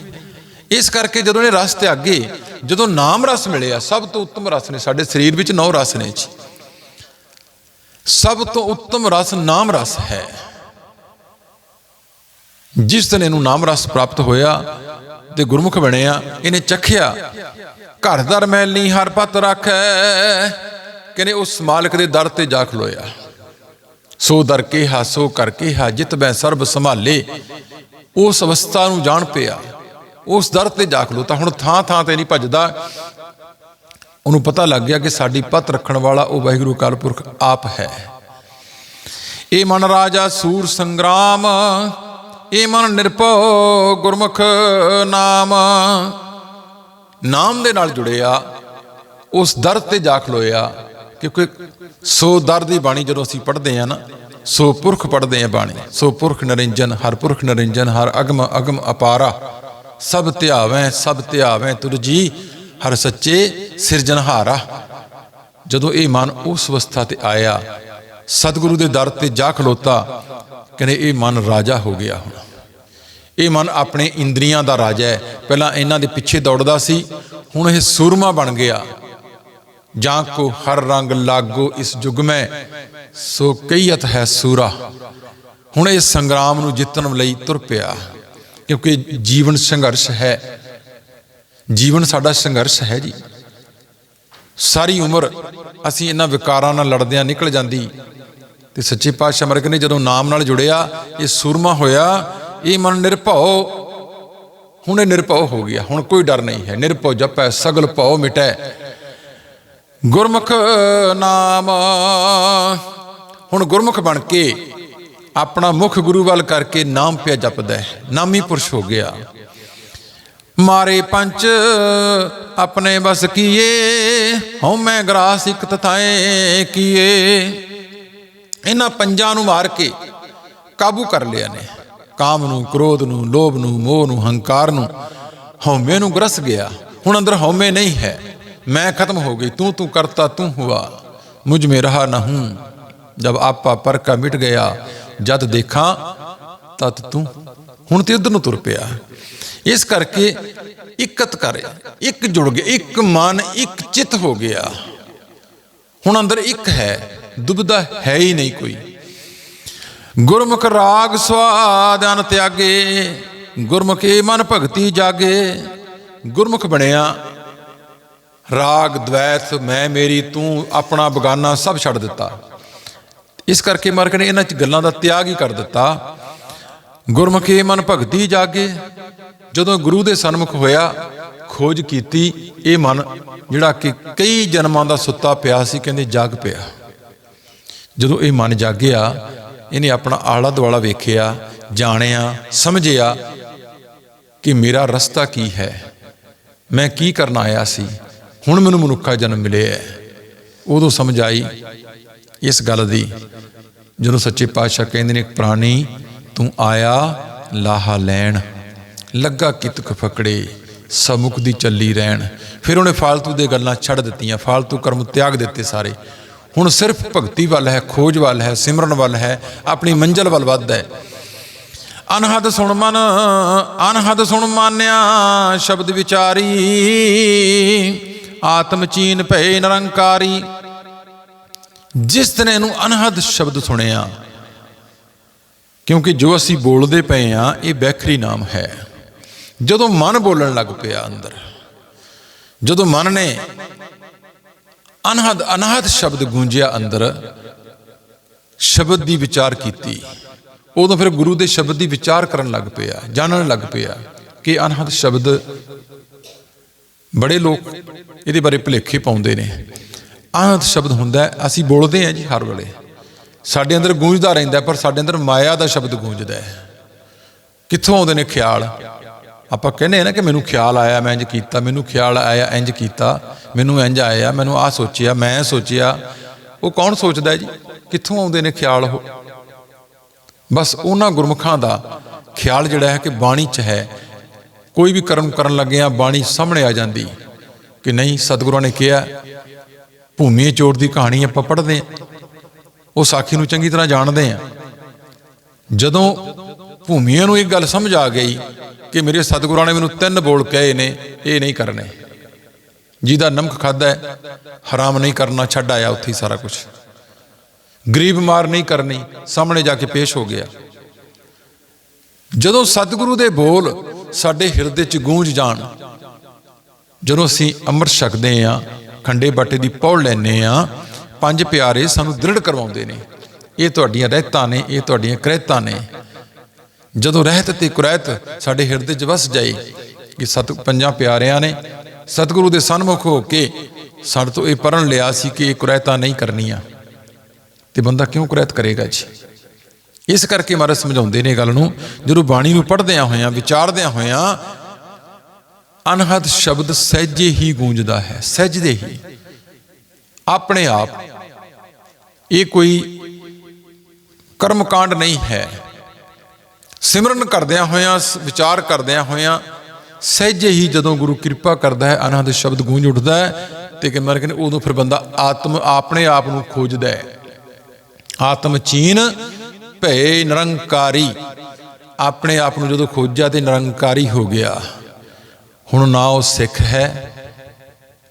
ਇਸ ਕਰਕੇ ਜਦੋਂ ਇਹ ਰਸ ਤੇ ਅੱਗੇ ਜਦੋਂ ਨਾਮ ਰਸ ਮਿਲਿਆ, ਸਭ ਤੋਂ ਉੱਤਮ ਰਸ ਨੇ, ਸਾਡੇ ਸਰੀਰ ਵਿੱਚ ਨੌ ਰਸ ਨੇ ਜੀ। ਸਭ ਤੋਂ ਉੱਤਮ ਰਸ ਨਾਮ ਰਸ ਹੈ। ਜਿਸ ਦਿਨ ਇਹਨੂੰ ਨਾਮ ਰਸ ਪ੍ਰਾਪਤ ਹੋਇਆ ਤੇ ਗੁਰਮੁਖ ਬਣਿਆ, ਇਹਨੇ ਚਖਿਆ, ਘਰ ਦਰ ਮੈਲ ਨਹੀਂ ਹਰ ਪਤ ਰੱਖੈ। ਕਹਿੰਦੇ ਉਸ ਮਾਲਕ ਦੇ ਦਰ ਤੇ ਜਾ ਖਲੋਇਆ। ਸੋ ਦਰ ਕੇ ਹਾਸੋ ਕਰਕੇ ਹਾ, ਜਿਤ ਬੈ ਸਰਬ ਸੰਭਾਲੇ। ਉਸ ਅਵਸਥਾ ਨੂੰ ਜਾਣ ਪਿਆ। ਉਸ ਦਰ ਤੇ ਜਾ ਖਲੋਤਾ ਹੁਣ ਥਾਂ ਥਾਂ ਤੇ ਨਹੀਂ ਭੱਜਦਾ। ਉਹਨੂੰ ਪਤਾ ਲੱਗ ਗਿਆ ਕਿ ਸਾਡੀ ਪਤ ਰੱਖਣ ਵਾਲਾ ਉਹ ਵਾਹਿਗੁਰੂ ਕਾਲਪੁਰਖ ਆਪ ਹੈ। ਇਹ ਮਨ ਰਾਜਾ ਸੂਰ ਸੰਗਰਾਮ, ਇਹ ਮਨ ਨਿਰਭਉ ਗੁਰਮੁਖ ਨਾਮ। ਨਾਮ ਦੇ ਨਾਲ ਜੁੜਿਆ। ਉਸ ਦਰ ਤੇ ਜਾ ਖਲੋਇਆ। ਕਿਉਂਕਿ ਸੋ ਦਰ ਦੀ ਬਾਣੀ ਜਦੋਂ ਅਸੀਂ ਪੜ੍ਹਦੇ ਆ ਨਾ, ਸੋ ਪੁਰਖ ਪੜ੍ਹਦੇ ਆ ਬਾਣੀ। ਸੋ ਪੁਰਖ ਨਰਿੰਜਨ, ਹਰ ਪੁਰਖ ਨਰਿੰਜਨ, ਹਰ ਅਗਮ ਅਗਮ ਅਪਾਰਾ। ਸਭ ਧਿਆਵੈ ਸਭ ਧਿਆਵੈ ਤੁਰ ਜੀ, ਹਰ ਸੱਚੇ ਸਿਰਜਨਹਾਰਾ ਜਦੋਂ ਇਹ ਮਨ ਉਸ ਅਵਸਥਾ ਤੇ ਆਇਆ, ਸਤਿਗੁਰੂ ਦੇ ਦਰ ਤੇ ਜਾ ਖਲੋਤਾ, ਕਹਿੰਦੇ ਇਹ ਮਨ ਰਾਜਾ ਹੋ ਗਿਆ ਹੁਣ। ਇਹ ਮਨ ਆਪਣੇ ਇੰਦਰੀਆਂ ਦਾ ਰਾਜਾ ਹੈ। ਪਹਿਲਾਂ ਇਹਨਾਂ ਦੇ ਪਿੱਛੇ ਦੌੜਦਾ ਸੀ, ਹੁਣ ਇਹ ਸੂਰਮਾ ਬਣ ਗਿਆ। ਜਾਂ ਕੋ ਹਰ ਰੰਗ ਲਾਗੋ ਇਸ ਯੁਗ ਮੈਂ, ਸੋ ਕਈਅਤ ਹੈ ਸੂਰਾ। ਹੁਣ ਇਹ ਸੰਗਰਾਮ ਨੂੰ ਜਿੱਤਣ ਲਈ ਤੁਰ ਪਿਆ, ਕਿਉਂਕਿ ਜੀਵਨ ਸੰਘਰਸ਼ ਹੈ। ਜੀਵਨ ਸਾਡਾ ਸੰਘਰਸ਼ ਹੈ ਜੀ। ਸਾਰੀ ਉਮਰ ਅਸੀਂ ਇਹਨਾਂ ਵਿਕਾਰਾਂ ਨਾਲ ਲੜਦਿਆਂ ਨਿਕਲ ਜਾਂਦੀ। ਤੇ ਸੱਚੇ ਪਾਤਸ਼ਾਹ ਮਰਗ ਨੇ ਜਦੋਂ ਨਾਮ ਨਾਲ ਜੁੜਿਆ, ਇਹ ਸੂਰਮਾ ਹੋਇਆ, ਇਹ ਮਨ ਨਿਰਭਉ। ਹੁਣ ਇਹ ਨਿਰਭਉ ਹੋ ਗਿਆ, ਹੁਣ ਕੋਈ ਡਰ ਨਹੀਂ ਹੈ। ਨਿਰਭਉ ਜਪੈ, ਸਗਲ ਭਉ ਮਿਟੈ। ਗੁਰਮੁਖ ਨਾਮ। ਹੁਣ ਗੁਰਮੁਖ ਬਣ ਕੇ ਆਪਣਾ ਮੁਖ ਗੁਰੂ ਵੱਲ ਕਰਕੇ ਨਾਮ ਪਿਆ ਜਪਦਾ ਹੈ। ਨਾਮੀ ਪੁਰਸ਼ ਹੋ ਗਿਆ। ਮਾਰੇ ਪੰਚ ਆਪਣੇ ਬਸ ਕੀਏ ਹਉਮੈ ਗਰਾਸ ਇਕ ਤਥਾਏ ਕੀਏ। ਇਹਨਾਂ ਪੰਜਾਂ ਨੂੰ ਮਾਰ ਕੇ ਕਾਬੂ ਕਰ ਲਿਆ ਨੇ। ਕਾਮ ਨੂੰ, ਕ੍ਰੋਧ ਨੂੰ, ਲੋਭ ਨੂੰ, ਮੋਹ ਨੂੰ, ਹੰਕਾਰ ਨੂੰ ਹਉਮੈ ਨੂੰ ਗਰਸ ਗਿਆ। ਹੁਣ ਅੰਦਰ ਹਉਮੈ ਨਹੀਂ ਹੈ। ਮੈਂ ਖਤਮ ਹੋ ਗਈ, ਤੂੰ ਤੂੰ ਕਰਤਾ, ਤੂੰ ਹੁਆ। ਮੁਝ ਮੇ ਰਹਾ ਨਾ ਹੂੰ। ਜਬ ਆਪਾ ਪਰ ਕਾ ਮਿਟ ਗਿਆ, ਜਦ ਦੇਖਾਂ, ਤਤ ਤੂੰ। ਹੁਣ ਤੇ ਉਧਰ ਨੂੰ ਤੁਰ ਪਿਆ। ਇਸ ਕਰਕੇ ਇਕਤ ਕਰੇ, ਇੱਕ ਜੁੜ ਗਿਆ, ਇੱਕ ਮਨ, ਇੱਕ ਚਿੱਤ ਹੋ ਗਿਆ। ਹੁਣ ਅੰਦਰ ਇੱਕ ਹੈ, ਦੁਬਦਾ ਹੈ ਹੀ ਨਹੀਂ ਕੋਈ। ਗੁਰਮੁਖ ਰਾਗ ਸਵਾਦ ਅਨ ਤਿਆਗੇ, ਗੁਰਮੁਖੇ ਮਨ ਭਗਤੀ ਜਾਗੇ। ਗੁਰਮੁਖ ਬਣਿਆ ਰਾਗ ਦ્વੈਤ ਮੈਂ, ਮੇਰੀ, ਤੂੰ, ਆਪਣਾ ਬਗਾਨਾ ਸਭ ਛੱਡ ਦਿੱਤਾ। ਇਸ ਕਰਕੇ ਮਰਕ ਨੇ ਇਹਨਾਂ ਚ ਗੱਲਾਂ ਦਾ ਤਿਆਗ ਹੀ ਕਰ ਦਿੱਤਾ। ਗੁਰਮੁਖੇ ਮਨ ਭਗਤੀ ਜਾਗੇ। ਜਦੋਂ ਗੁਰੂ ਦੇ ਸਨਮੁਖ ਹੋਇਆ, ਖੋਜ ਕੀਤੀ, ਇਹ ਮਨ ਜਿਹੜਾ ਕਿ ਕਈ ਜਨਮਾਂ ਦਾ ਸੁੱਤਾ ਪਿਆ ਸੀ, ਕਹਿੰਦੇ ਜਾਗ ਪਿਆ। ਜਦੋਂ ਇਹ ਮਨ ਜਾਗਿਆ, ਇਹਨੇ ਆਪਣਾ ਆਲਾ ਦੁਆਲਾ ਵੇਖਿਆ, ਜਾਣਿਆ, ਸਮਝਿਆ ਕਿ ਮੇਰਾ ਰਸਤਾ ਕੀ ਹੈ? ਮੈਂ ਕੀ ਕਰਨ ਆਇਆ ਸੀ? ਹੁਣ ਮੈਨੂੰ ਮਨੁੱਖਾ ਜਨਮ ਮਿਲਿਆ ਉਦੋਂ ਸਮਝ ਆਈ ਇਸ ਗੱਲ ਦੀ, ਜਦੋਂ ਸੱਚੇ ਪਾਤਸ਼ਾਹ ਕਹਿੰਦੇ ਨੇ, ਪ੍ਰਾਣੀ, ਤੂੰ ਆਇਆ, ਲਾਹਾ ਲੈਣ, ਲੱਗਾ ਕਿਤਕ ਫਕੜੇ ਸਮੁਖ ਦੀ ਚੱਲੀ ਰਹਿਣ। ਫਿਰ ਉਹਨੇ ਫਾਲਤੂ ਦੇ ਗੱਲਾਂ ਛੱਡ ਦਿੱਤੀਆਂ, ਫਾਲਤੂ ਕਰਮ ਤਿਆਗ ਦਿੱਤੇ ਸਾਰੇ। ਹੁਣ ਸਿਰਫ ਭਗਤੀ ਵੱਲ ਹੈ, ਖੋਜ ਵੱਲ ਹੈ, ਸਿਮਰਨ ਵੱਲ ਹੈ, ਆਪਣੀ ਮੰਜ਼ਲ ਵੱਲ ਵੱਧਦਾ ਹੈ। ਅਨਹਦ ਸੁਣ ਮਨ, ਅਨਹਦ ਸੁਣ ਮਾਨਿਆ, ਸ਼ਬਦ ਵਿਚਾਰੀ। ਆਤਮ ਚੀਨ ਭਏ ਨਿਰੰਕਾਰੀ। ਜਿਸ ਦਿਨ ਇਹਨੂੰ ਅਨਹਦ ਸ਼ਬਦ ਸੁਣਿਆ, ਕਿਉਂਕਿ ਜੋ ਅਸੀਂ ਬੋਲਦੇ ਪਏ ਆ ਇਹ ਬੈਖਰੀ ਨਾਮ ਹੈ। ਜਦੋਂ ਮਨ ਬੋਲਣ ਲੱਗ ਪਿਆ ਅੰਦਰ, ਜਦੋਂ ਮਨ ਨੇ ਅਨਹਦ ਅਨਹਦ ਸ਼ਬਦ ਗੂੰਜਿਆ ਅੰਦਰ, ਸ਼ਬਦ ਦੀ ਵਿਚਾਰ ਕੀਤੀ, ਉਦੋਂ ਫਿਰ ਗੁਰੂ ਦੇ ਸ਼ਬਦ ਦੀ ਵਿਚਾਰ ਕਰਨ ਲੱਗ ਪਿਆ, ਜਾਣਨ ਲੱਗ ਪਿਆ ਕਿ ਅਨਹਦ ਸ਼ਬਦ ਬੜੇ ਲੋਕ ਇਹਦੇ ਬਾਰੇ ਭੁਲੇਖੇ ਪਾਉਂਦੇ ਨੇ। ਅਨਹਦ ਸ਼ਬਦ ਹੁੰਦਾ ਅਸੀਂ ਬੋਲਦੇ ਹਾਂ ਜੀ ਹਰ ਵੇਲੇ। ਸਾਡੇ ਅੰਦਰ ਗੂੰਜਦਾ ਰਹਿੰਦਾ ਪਰ ਸਾਡੇ ਅੰਦਰ ਮਾਇਆ ਦਾ ਸ਼ਬਦ ਗੂੰਜਦਾ ਹੈ। ਕਿੱਥੋਂ ਆਉਂਦੇ ਨੇ ਖਿਆਲ? ਆਪਾਂ ਕਹਿੰਦੇ ਆ ਨਾ ਕਿ ਮੈਨੂੰ ਖਿਆਲ ਆਇਆ, ਮੈਂ ਇੰਜ ਕੀਤਾ, ਮੈਨੂੰ ਖਿਆਲ ਆਇਆ, ਇੰਜ ਕੀਤਾ, ਮੈਨੂੰ ਇੰਜ ਆਇਆ, ਮੈਨੂੰ ਆਹ ਸੋਚਿਆ, ਮੈਂ ਸੋਚਿਆ। ਉਹ ਕੌਣ ਸੋਚਦਾ ਹੈ ਜੀ? ਕਿੱਥੋਂ ਆਉਂਦੇ ਨੇ ਖਿਆਲ ਉਹ? ਬਸ ਉਹਨਾਂ ਗੁਰਮੁਖਾਂ ਦਾ ਖਿਆਲ ਜਿਹੜਾ ਹੈ ਕਿ ਬਾਣੀ 'ਚ ਹੈ। ਕੋਈ ਵੀ ਕਰਮ ਕਰਨ ਲੱਗਿਆ ਬਾਣੀ ਸਾਹਮਣੇ ਆ ਜਾਂਦੀ। ਕਿ ਨਹੀਂ, ਸਤਿਗੁਰਾਂ ਨੇ ਕਿਹਾ ਭੂਮੀ ਚੋਰ ਦੀ ਕਹਾਣੀ ਆਪਾਂ ਪੜ੍ਹਦੇ ਹਾਂ। ਉਹ ਸਾਖੀ ਨੂੰ ਚੰਗੀ ਤਰ੍ਹਾਂ ਜਾਣਦੇ ਆ ਜਦੋਂ ਭੂਮੀਆਂ ਨੂੰ ਇੱਕ ਗੱਲ ਸਮਝ ਆ ਗਈ ਕਿ ਮੇਰੇ ਸਤਿਗੁਰਾਂ ਨੇ ਮੈਨੂੰ ਤਿੰਨ ਬੋਲ ਕਹੇ ਨੇ, ਇਹ ਨਹੀਂ ਕਰਨੇ। ਜਿਹਦਾ ਨਮਕ ਖਾਦਾ ਹੈ, ਹਰਾਮ ਨਹੀਂ ਕਰਨਾ, ਛੱਡ ਆਇਆ ਉੱਥੇ ਸਾਰਾ ਕੁਝ ਗਰੀਬ ਮਾਰ ਨਹੀਂ ਕਰਨੀ, ਸਾਹਮਣੇ ਜਾ ਕੇ ਪੇਸ਼ ਹੋ ਗਿਆ। ਜਦੋਂ ਸਤਿਗੁਰੂ ਦੇ ਬੋਲ ਸਾਡੇ ਹਿਰਦੇ 'ਚ ਗੂੰਜ ਜਾਣ। ਜਦੋਂ ਅਸੀਂ ਅੰਮ੍ਰਿਤ ਛਕਦੇ ਆ ਖੰਡੇ ਬਾਟੇ ਦੀ ਪੌੜ ਲੈਨੇ ਆ ਪੰਜ ਪਿਆਰੇ ਸਾਨੂੰ ਦ੍ਰਿੜ ਕਰਵਾਉਂਦੇ ਨੇ। ਇਹ ਤੁਹਾਡੀਆਂ ਰਹਿਤਾਂ ਨੇ, ਇਹ ਤੁਹਾਡੀਆਂ ਕਰਹਿਤਾਂ ਨੇ। ਜਦੋਂ ਰਹਿਤ ਤੇ ਕੁਰਹਿਤ ਸਾਡੇ ਹਿਰਦੇ 'ਚ ਵਸ ਜਾਏ ਕਿ ਸਤ ਪੰਜਾਂ ਪਿਆਰਿਆਂ ਨੇ, ਸਤਿਗੁਰੂ ਦੇ ਸਨਮੁਖ ਹੋ ਕੇ ਸਾਡੇ ਤੋਂ ਇਹ ਪਰਨ ਲਿਆ ਸੀ ਕਿ ਇਹ ਕੁਰਹਿਤਾਂ ਨਹੀਂ ਕਰਨੀਆਂ। ਤੇ ਬੰਦਾ ਕਿਉਂ ਕੁਰਹਿਤ ਕਰੇਗਾ ਜੀ? ਇਸ ਕਰਕੇ ਮਹਾਰਾਜ ਸਮਝਾਉਂਦੇ ਨੇ ਗੱਲ ਨੂੰ, ਜਦੋਂ ਬਾਣੀ ਨੂੰ ਪੜ੍ਹਦਿਆਂ ਹੋਇਆਂ, ਵਿਚਾਰਦਿਆਂ ਹੋਇਆਂ ਅਨਹਦ ਸ਼ਬਦ ਸਹਿਜੇ ਹੀ ਗੂੰਜਦਾ ਹੈ, ਸਹਿਜਦੇ ਹੀ। ਆਪਣੇ ਆਪ, ਇਹ ਕੋਈ ਕਰਮਕਾਂਡ ਨਹੀਂ ਹੈ। ਸਿਮਰਨ ਕਰਦਿਆਂ ਹੋਇਆਂ ਵਿਚਾਰ ਕਰਦਿਆਂ ਹੋਇਆਂ, ਸਹਿਜੇ ਹੀ ਜਦੋਂ ਗੁਰੂ ਕਿਰਪਾ ਕਰਦਾ ਹੈ ਅਨਹਦ ਸ਼ਬਦ ਗੂੰਜ ਉੱਠਦਾ ਹੈ, ਤੇ ਕਿ ਮਰ ਕਹਿੰਦੇ, ਉਦੋਂ ਫਿਰ ਬੰਦਾ ਆਤਮ, ਆਪਣੇ ਆਪ ਨੂੰ ਖੋਜਦਾ ਹੈ। ਆਤਮ ਚੀਨ ਭਏ ਨਿਰੰਕਾਰੀ। ਆਪਣੇ ਆਪ ਨੂੰ ਜਦੋਂ ਖੋਜਿਆ ਤੇ ਨਿਰੰਕਾਰੀ ਹੋ ਗਿਆ। ਹੁਣ ਨਾ ਉਹ ਸਿੱਖ ਹੈ,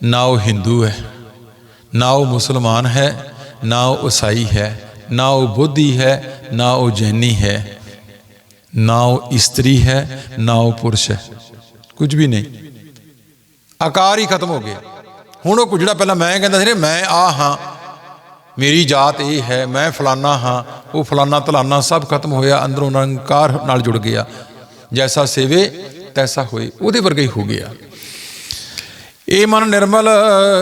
ਨਾ ਉਹ ਹਿੰਦੂ ਹੈ, ਨਾ ਉਹ ਮੁਸਲਮਾਨ ਹੈ, ਨਾ ਉਹ ਈਸਾਈ ਹੈ, ਨਾ ਉਹ ਬੁੱਧੀ ਹੈ, ਨਾ ਉਹ ਜੈਨੀ ਹੈ, ਨਾ ਉਹ ਇਸਤਰੀ ਹੈ, ਨਾ ਉਹ ਪੁਰਸ਼ ਹੈ। ਕੁਝ ਵੀ ਨਹੀਂ। ਆਕਾਰ ਹੀ ਖਤਮ ਹੋ ਗਿਆ। ਹੁਣ ਉਹ ਜਿਹੜਾ ਪਹਿਲਾਂ ਮੈਂ ਕਹਿੰਦਾ ਸੀ ਨਾ, ਮੈਂ ਆ ਹਾਂ। ਮੇਰੀ ਜਾਤ ਇਹ ਹੈ, ਮੈਂ ਫਲਾਨਾ ਹਾਂ। ਉਹ ਫਲਾਨਾ ਤਲਾਨਾ ਸਭ ਖਤਮ ਹੋਇਆ, ਅੰਦਰੋਂ ਨਿਰੰਕਾਰ ਨਾਲ ਜੁੜ ਗਿਆ। ਜੈਸਾ ਸੇਵੇ, ਤੈਸਾ ਹੋਏ। ਉਹਦੇ ਵਰਗਾ ਹੀ ਹੋ ਗਿਆ। ਇਹ ਮਨ ਨਿਰਮਲ,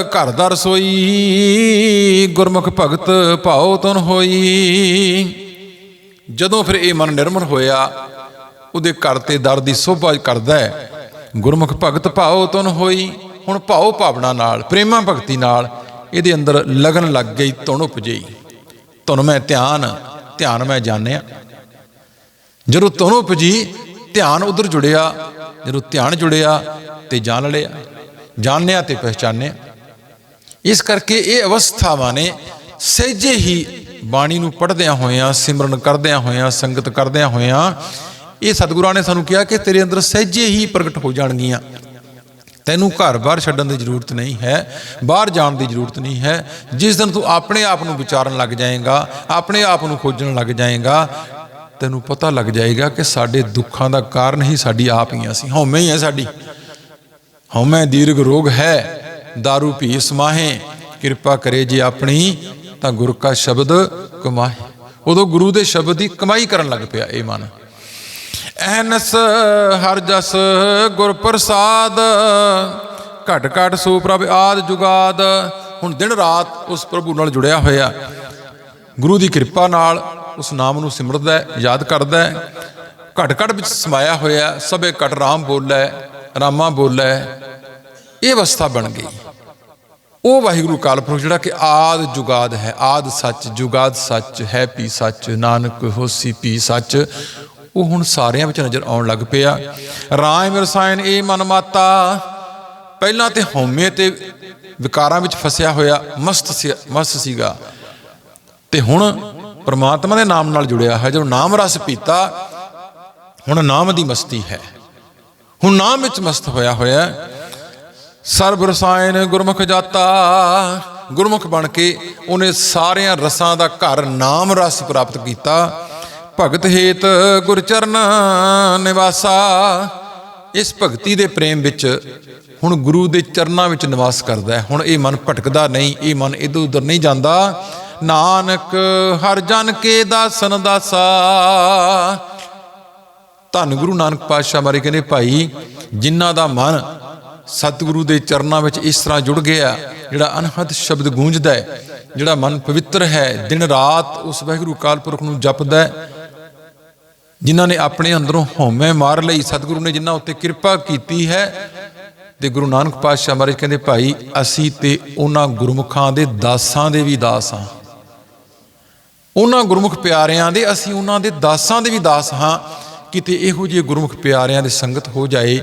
ਘਰ ਦਾ ਰਸੋਈ, ਗੁਰਮੁਖ ਭਗਤ ਭਾਉ ਤਨ ਹੋਈ। ਜਦੋਂ ਫਿਰ ਇਹ ਮਨ ਨਿਰਮਲ ਹੋਇਆ, ਉਹਦੇ ਘਰ ਤੇ ਦਰ ਦੀ ਸੋਭਾ ਕਰਦਾ ਹੈ। ਗੁਰਮੁਖ ਭਗਤ ਭਾਉ ਤਨ ਹੋਈ। ਹੁਣ ਭਾਉ ਭਾਵਨਾ ਨਾਲ, ਪ੍ਰੇਮਾ ਭਗਤੀ ਨਾਲ ਇਹਦੇ ਅੰਦਰ ਲਗਨ ਲੱਗ ਗਈ ਤੁਣ ਉਪਜਈ ਤੁਨ ਮੈਂ ਧਿਆਨ ਧਿਆਨ ਮੈਂ ਜਾਣਿਆ। ਜਦੋਂ ਤੁਣ ਉਪਜੀ, ਧਿਆਨ ਉਧਰ ਜੁੜਿਆ। ਜਦੋਂ ਧਿਆਨ ਜੁੜਿਆ ਤੇ ਜਾਣ ਲਿਆ। ਜਾਣਿਆ ਤੇ ਪਹਿਚਾਨਿਆ ਇਸ ਕਰਕੇ ਇਹ ਅਵਸਥਾਵਾਂ ਨੇ ਸਹਿਜੇ ਹੀ ਬਾਣੀ ਨੂੰ ਪੜ੍ਹਦਿਆਂ ਹੋਇਆਂ, ਸਿਮਰਨ ਕਰਦਿਆਂ ਹੋਇਆਂ, ਸੰਗਤ ਕਰਦਿਆਂ ਹੋਇਆਂ, ਇਹ ਸਤਿਗੁਰਾਂ ਨੇ ਸਾਨੂੰ ਕਿਹਾ ਕਿ ਤੇਰੇ ਅੰਦਰ ਸਹਿਜੇ ਹੀ ਪ੍ਰਗਟ ਹੋ ਜਾਣਗੀਆਂ। ਤੈਨੂੰ ਘਰ-ਬਾਰ ਛੱਡਣ ਦੀ ਜ਼ਰੂਰਤ ਨਹੀਂ ਹੈ, ਬਾਹਰ ਜਾਣ ਦੀ ਜ਼ਰੂਰਤ ਨਹੀਂ ਹੈ। ਜਿਸ ਦਿਨ ਤੂੰ ਆਪਣੇ ਆਪ ਨੂੰ ਵਿਚਾਰਨ ਲੱਗ ਜਾਏਗਾ, ਆਪਣੇ ਆਪ ਨੂੰ ਖੋਜਣ ਲੱਗ ਜਾਏਗਾ, ਤੈਨੂੰ ਪਤਾ ਲੱਗ ਜਾਏਗਾ ਕਿ ਸਾਡੇ ਦੁੱਖਾਂ ਦਾ ਕਾਰਨ ਹੀ ਸਾਡੀ ਆਪ ਹੀ ਸੀ ਹਉਮੈ ਹੀ ਹੈ ਸਾਡੀ। ਹਉਮੈ ਦੀਰਘ ਰੋਗ ਹੈ। दारू ਪੀ ਸਮਾਹੇ। ਕਿਰਪਾ ਕਰੇ ਜੇ ਆਪਣੀ, ਤਾਂ ਗੁਰ ਕਾ ਸ਼ਬਦ ਕਮਾਏ ਉਦੋਂ ਗੁਰੂ ਦੇ ਸ਼ਬਦ ਦੀ ਕਮਾਈ ਕਰਨ ਲੱਗ ਪਿਆ ਇਹ ਮਨ। ਐਨਸ ਹਰ ਜਸ ਗੁਰ ਪ੍ਰਸਾਦ ਘਟ ਘਟ ਸੋ ਪ੍ਰਭ ਆਦ ਜੁਗਾਦ। ਹੁਣ ਦਿਨ ਰਾਤ ਉਸ ਪ੍ਰਭੂ ਨਾਲ ਜੁੜਿਆ ਹੋਇਆ। ਗੁਰੂ ਦੀ ਕਿਰਪਾ ਨਾਲ ਉਸ ਨਾਮ ਨੂੰ ਸਿਮਰਦਾ ਹੈ, ਯਾਦ ਕਰਦਾ ਹੈ। ਘਟ ਘਟ ਵਿੱਚ ਸਮਾਇਆ ਹੋਇਆ, ਸਭੇ ਘਟ ਰਾਮ ਬੋਲੇ, ਰਾਮਾ ਬੋਲੇ। ਇਹ ਅਵਸਥਾ ਬਣ ਗਈ। ਉਹ ਵਾਹਿਗੁਰੂ ਕਾਲ ਪੁਰਖ ਜਿਹੜਾ ਕਿ ਆਦ ਜੁਗਾਦ ਹੈ, ਆਦ ਸੱਚ, ਜੁਗਾਦ ਸੱਚ, ਹੈ ਪੀ ਸੱਚ, ਨਾਨਕ ਹੋਸੀ ਪੀ ਸੱਚ। ਉਹ ਹੁਣ ਸਾਰਿਆਂ ਵਿੱਚ ਨਜ਼ਰ ਆਉਣ ਲੱਗ ਪਿਆ। ਰਾਮ ਰਸਾਇਣ ਇਹ ਮਨਮਾਤਾ, ਪਹਿਲਾਂ ਤੇ ਹਉਮੈ ਤੇ ਵਿਕਾਰਾਂ ਵਿੱਚ ਫਸਿਆ ਹੋਇਆ, ਮਸਤ ਸੀ- ਮਸਤ ਸੀਗਾ। ਤੇ ਹੁਣ ਪ੍ਰਮਾਤਮਾ ਦੇ ਨਾਮ ਨਾਲ ਜੁੜਿਆ ਹੈ, ਜਦੋਂ ਨਾਮ ਰਸ ਪੀਤਾ, ਹੁਣ ਨਾਮ ਦੀ ਮਸਤੀ ਹੈ। ਹੁਣ ਨਾਮ ਵਿੱਚ ਮਸਤ ਹੋਇਆ ਹੋਇਆ ਸਰਬ ਰਸਾਇਣ ਗੁਰਮੁਖ ਜਾਤਾ, ਗੁਰਮੁਖ ਬਣ ਕੇ ਉਹਨੇ ਸਾਰਿਆਂ ਰਸਾਂ ਦਾ ਘਰ ਨਾਮ ਰਸ ਪ੍ਰਾਪਤ ਕੀਤਾ। ਭਗਤ ਹੇਤ ਗੁਰ ਚਰਨ ਨਿਵਾਸਾ। ਇਸ ਭਗਤੀ ਦੇ ਪ੍ਰੇਮ ਵਿੱਚ ਹੁਣ ਗੁਰੂ ਦੇ ਚਰਨਾਂ ਵਿੱਚ ਨਿਵਾਸ ਕਰਦਾ ਹੈ। ਹੁਣ ਇਹ ਮਨ ਭਟਕਦਾ ਨਹੀਂ, ਇਹ ਮਨ ਇਧਰ ਉਧਰ ਨਹੀਂ ਜਾਂਦਾ। ਨਾਨਕ ਹਰ ਜਨ ਕੇ ਦਾਸਨ ਦਾਸਾ। ਧੰਨ ਗੁਰੂ ਨਾਨਕ ਪਾਤਸ਼ਾਹ ਬਾਰੇ ਕਹਿੰਦੇ, ਭਾਈ, ਜਿਨ੍ਹਾਂ ਦਾ ਮਨ ਸਤਿਗੁਰੂ ਦੇ ਚਰਨਾਂ ਵਿੱਚ ਇਸ ਤਰ੍ਹਾਂ ਜੁੜ ਗਿਆ, ਜਿਹੜਾ ਅਨਹਦ ਸ਼ਬਦ ਗੂੰਜਦਾ ਹੈ, ਜਿਹੜਾ ਮਨ ਪਵਿੱਤਰ ਹੈ, ਦਿਨ ਰਾਤ ਉਸ ਵਾਹਿਗੁਰੂ ਅਕਾਲ ਪੁਰਖ ਨੂੰ ਜਪਦਾ ਹੈ ਜਿਨ੍ਹਾਂ ਨੇ ਆਪਣੇ ਅੰਦਰੋਂ ਹਉਮੈ ਮਾਰ ਲਈ, ਸਤਿਗੁਰੂ ਨੇ ਜਿਨ੍ਹਾਂ ਉੱਤੇ ਕਿਰਪਾ ਕੀਤੀ ਹੈ ਤੇ ਗੁਰੂ ਨਾਨਕ ਪਾਤਸ਼ਾਹ ਮਹਾਰਾਜ ਕਹਿੰਦੇ, ਭਾਈ, ਅਸੀਂ ਤੇ ਉਹਨਾਂ ਗੁਰਮੁਖਾਂ ਦੇ ਦਾਸਾਂ ਦੇ ਵੀ ਦਾਸ ਹਾਂ। ਉਹਨਾਂ ਗੁਰਮੁਖ ਪਿਆਰਿਆਂ ਦੇ, ਅਸੀਂ ਉਹਨਾਂ ਦੇ ਦਾਸਾਂ ਦੇ ਵੀ ਦਾਸ ਹਾਂ। ਕਿਤੇ ਇਹੋ ਜਿਹੇ ਗੁਰਮੁਖ ਪਿਆਰਿਆਂ ਦੇ ਸੰਗਤ ਹੋ ਜਾਏ,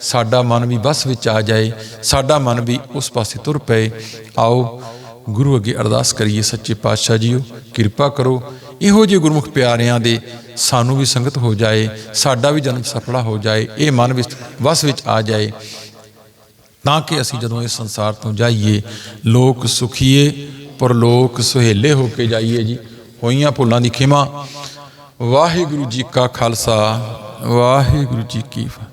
ਸਾਡਾ ਮਨ ਵੀ ਬਸ ਵਿੱਚ ਆ ਜਾਏ, ਸਾਡਾ ਮਨ ਵੀ ਉਸ ਪਾਸੇ ਤੁਰ ਪਏ। ਆਓ, ਗੁਰੂ ਅੱਗੇ ਅਰਦਾਸ ਕਰੀਏ, ਸੱਚੇ ਪਾਤਸ਼ਾਹ ਜੀਓ, ਕਿਰਪਾ ਕਰੋ। ਇਹੋ ਜਿਹੇ ਗੁਰਮੁਖ ਪਿਆਰਿਆਂ ਦੇ ਸਾਨੂੰ ਵੀ ਸੰਗਤ ਹੋ ਜਾਏ, ਸਾਡਾ ਵੀ ਜਨਮ ਸਫਲਾ ਹੋ ਜਾਏ, ਇਹ ਮਨ ਵਿੱਚ ਵਸ ਵਿੱਚ ਆ ਜਾਏ, ਤਾਂ ਕਿ ਅਸੀਂ ਜਦੋਂ ਇਸ ਸੰਸਾਰ ਤੋਂ ਜਾਈਏ, ਲੋਕ ਸੁਖੀਏ ਪਰ ਲੋਕ ਸੁਹੇਲੇ ਹੋ ਕੇ ਜਾਈਏ ਜੀ। ਹੋਈਆਂ ਭੁੱਲਾਂ ਦੀ ਖਿਮਾ। ਵਾਹਿਗੁਰੂ ਜੀ ਕਾ ਖਾਲਸਾ, ਵਾਹਿਗੁਰੂ ਜੀ ਕੀ ਫਤਿਹ।